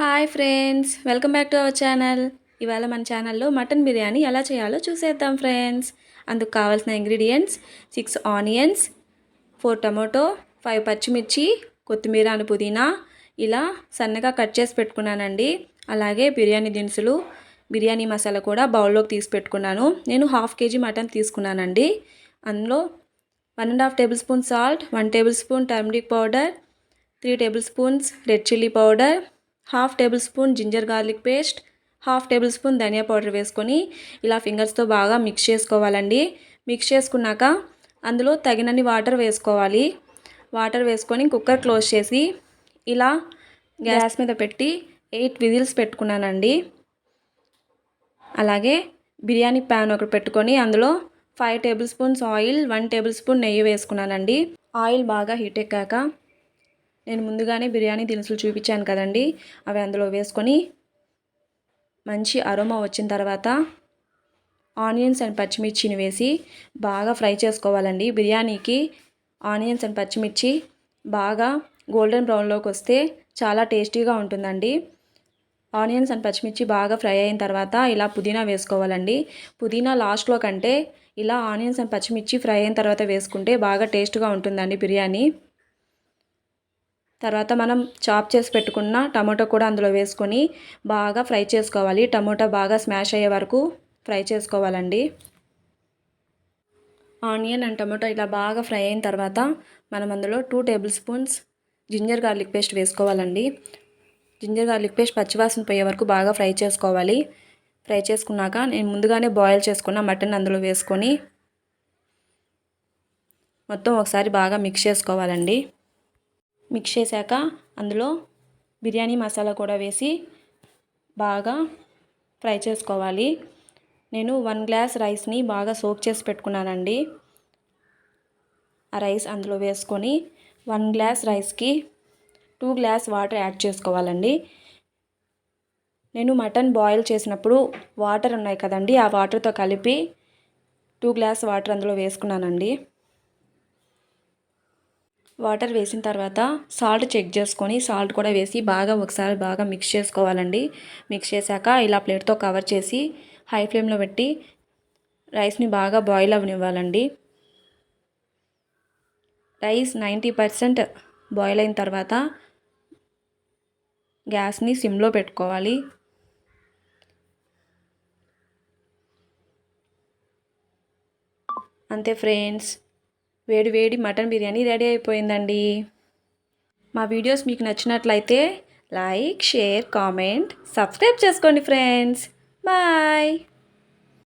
Hi friends welcome back to our channel. ఇవాళ మన ఛానల్లో మటన్ బిర్యానీ ఎలా చేయాలో చూసేద్దాం ఫ్రెండ్స్. అందుకు కావాల్సిన ingredients six onions four tomato five పచ్చిమిర్చి కొత్తిమీర అని పుదీనా. ఇలా సన్నగా కట్ చేసి పెట్టుకున్నానండి. అలాగే బిర్యానీ దినుసులు బిర్యానీ మసాలా కూడా బౌల్లోకి తీసి పెట్టుకున్నాను. నేను హాఫ్ కేజీ మటన్ తీసుకున్నానండి. అందులో one and half tablespoon salt one tablespoon turmeric powder three tablespoons red chilli powder half tablespoon ginger garlic paste half tablespoon dhaniya powder వేసుకొని ఇలా ఫింగర్స్తో బాగా మిక్స్ చేసుకోవాలండి. మిక్స్ చేసుకున్నాక అందులో తగినన్ని వాటర్ వేసుకోవాలి. వాటర్ వేసుకొని కుక్కర్ క్లోజ్ చేసి ఇలా గ్యాస్ మీద పెట్టి ఎయిట్ విజిల్స్ పెట్టుకున్నానండి. అలాగే బిర్యానీ ప్యాన్ ఒకటి పెట్టుకొని అందులో five tablespoons oil one tablespoon నెయ్యి వేసుకున్నానండి. ఆయిల్ బాగా హీట్ ఎక్కాక నేను ముందుగానే బిర్యానీ దినుసులు చూపించాను కదండి. అవి అందులో వేసుకొని మంచి అరోమా వచ్చిన తర్వాత ఆనియన్స్ అండ్ పచ్చిమిర్చిని వేసి బాగా ఫ్రై చేసుకోవాలండి. బిర్యానీకి ఆనియన్స్ అండ్ పచ్చిమిర్చి బాగా గోల్డెన్ బ్రౌన్లోకి వస్తే చాలా టేస్టీగా ఉంటుందండి. ఆనియన్స్ అండ్ పచ్చిమిర్చి బాగా ఫ్రై అయిన తర్వాత ఇలా పుదీనా వేసుకోవాలండి. పుదీనా లాస్ట్లో కంటే ఇలా ఆనియన్స్ అండ్ పచ్చిమిర్చి ఫ్రై అయిన తర్వాత వేసుకుంటే బాగా టేస్ట్గా ఉంటుందండి బిర్యానీ. తర్వాత మనం చాప్ చేసి పెట్టుకున్న టమాటో కూడా అందులో వేసుకొని బాగా ఫ్రై చేసుకోవాలి. టమాటో బాగా స్మాష్ అయ్యే వరకు ఫ్రై చేసుకోవాలండి. ఆనియన్ అండ్ టమాటో ఇలా బాగా ఫ్రై అయిన తర్వాత మనం అందులో two tablespoons ginger garlic paste వేసుకోవాలండి. జింజర్ గార్లిక్ పేస్ట్ పచ్చివాసన పోయే వరకు బాగా ఫ్రై చేసుకోవాలి. ఫ్రై చేసుకున్నాక నేను ముందుగానే బాయిల్ చేసుకున్న మటన్ అందులో వేసుకొని మొత్తం ఒకసారి బాగా మిక్స్ చేసుకోవాలండి. మిక్స్ చేశాక అందులో బిర్యానీ మసాలా కూడా వేసి బాగా ఫ్రై చేసుకోవాలి. నేను వన్ గ్లాస్ రైస్ని బాగా సోక్ చేసి పెట్టుకున్నానండి. ఆ రైస్ అందులో వేసుకొని వన్ గ్లాస్ రైస్కి టూ గ్లాస్ వాటర్ యాడ్ చేసుకోవాలండి. నేను మటన్ బాయిల్ చేసినప్పుడు వాటర్ ఉన్నాయి కదండి ఆ వాటర్తో కలిపి టూ గ్లాస్ వాటర్ అందులో వేసుకున్నానండి. వాటర్ వేసిన తర్వాత సాల్ట్ చెక్ చేసుకొని సాల్ట్ కూడా వేసి బాగా ఒకసారి బాగా మిక్స్ చేసుకోవాలండి. మిక్స్ చేశాక ఇలా ప్లేట్తో కవర్ చేసి హై ఫ్లేమ్లో పెట్టి రైస్ని బాగా బాయిల్ అవనివ్వాలండి. రైస్ నైంటీ పర్సెంట్ బాయిల్ అయిన తర్వాత గ్యాస్ని సిమ్లో పెట్టుకోవాలి. అంతే ఫ్రెండ్స్ వేడి వేడి మటన్ బిర్యానీ రెడీ అయిపోయిందండి. మా వీడియోస్ మీకు నచ్చినట్లయితే లైక్ షేర్ కామెంట్ సబ్స్క్రైబ్ చేసుకోండి ఫ్రెండ్స్. బాయ్.